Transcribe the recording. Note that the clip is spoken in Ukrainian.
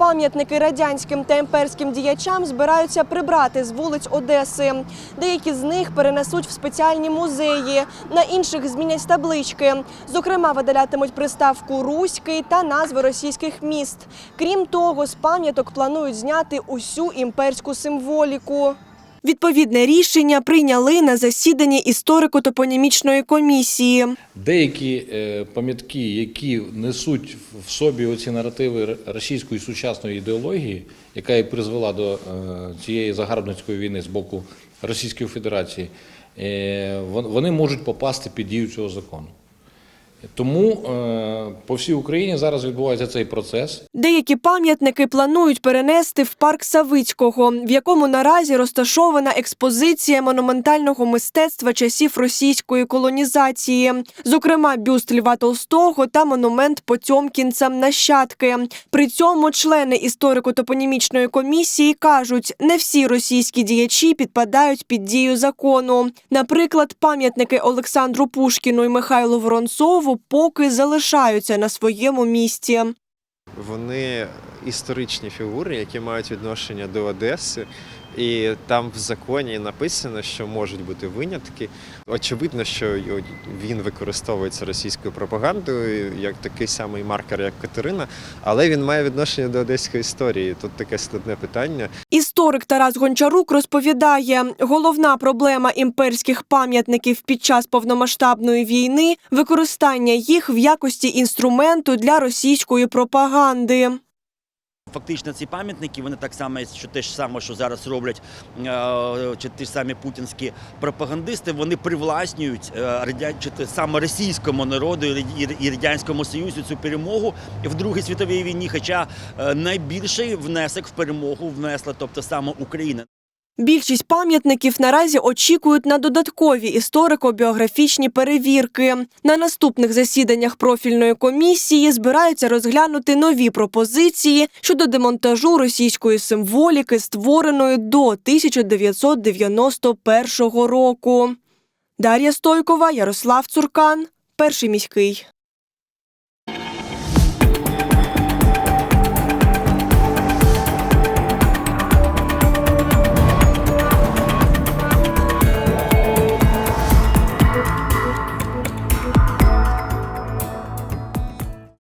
Пам'ятники радянським та імперським діячам збираються прибрати з вулиць Одеси. Деякі з них перенесуть в спеціальні музеї, на інших змінять таблички. Зокрема, видалятимуть приставку Руський та назви російських міст. Крім того, з пам'яток планують зняти усю імперську символіку. Відповідне рішення прийняли на засіданні історико-топонімічної комісії. Деякі е, пам'ятки, які несуть в собі оці наративи російської сучасної ідеології, яка і призвела до е, цієї загарбницької війни з боку Російської Федерації, е, вони можуть попасти під дію цього закону. Тому е, по всій Україні зараз відбувається цей процес. Деякі пам'ятники планують перенести в парк Савицького, в якому наразі розташована експозиція монументального мистецтва часів російської колонізації, зокрема бюст Льва Толстого та монумент Потьомкінцям нащадки. При цьому члени історико-топонімічної комісії кажуть, не всі російські діячі підпадають під дію закону. Наприклад, пам'ятники Олександру Пушкіну і Михайлу Воронцову поки залишаються на своєму місці. Вони історичні фігури, які мають відношення до Одеси. І там в законі написано, що можуть бути винятки. Очевидно, що він використовується російською пропагандою як такий самий маркер, як Катерина, але він має відношення до одеської історії. Тут таке складне питання. Історик Тарас Гончарук розповідає, головна проблема імперських пам'ятників під час повномасштабної війни використання їх в якості інструменту для російської пропаганди. Фактично ці пам'ятники, вони так само, що те ж саме, що зараз роблять е, чи ті ж самі путінські пропагандисти, вони привласнюють е, радя- чи те саме російському народу і радянському союзу цю перемогу в Другій світовій війні. Хоча е, найбільший внесок в перемогу внесла, тобто саме Україна. Більшість пам'ятників наразі очікують на додаткові історико-біографічні перевірки. На наступних засіданнях профільної комісії збираються розглянути нові пропозиції щодо демонтажу російської символіки, створеної до 1991 року. Дар'я Стойкова, Ярослав Цуркан, перший міський.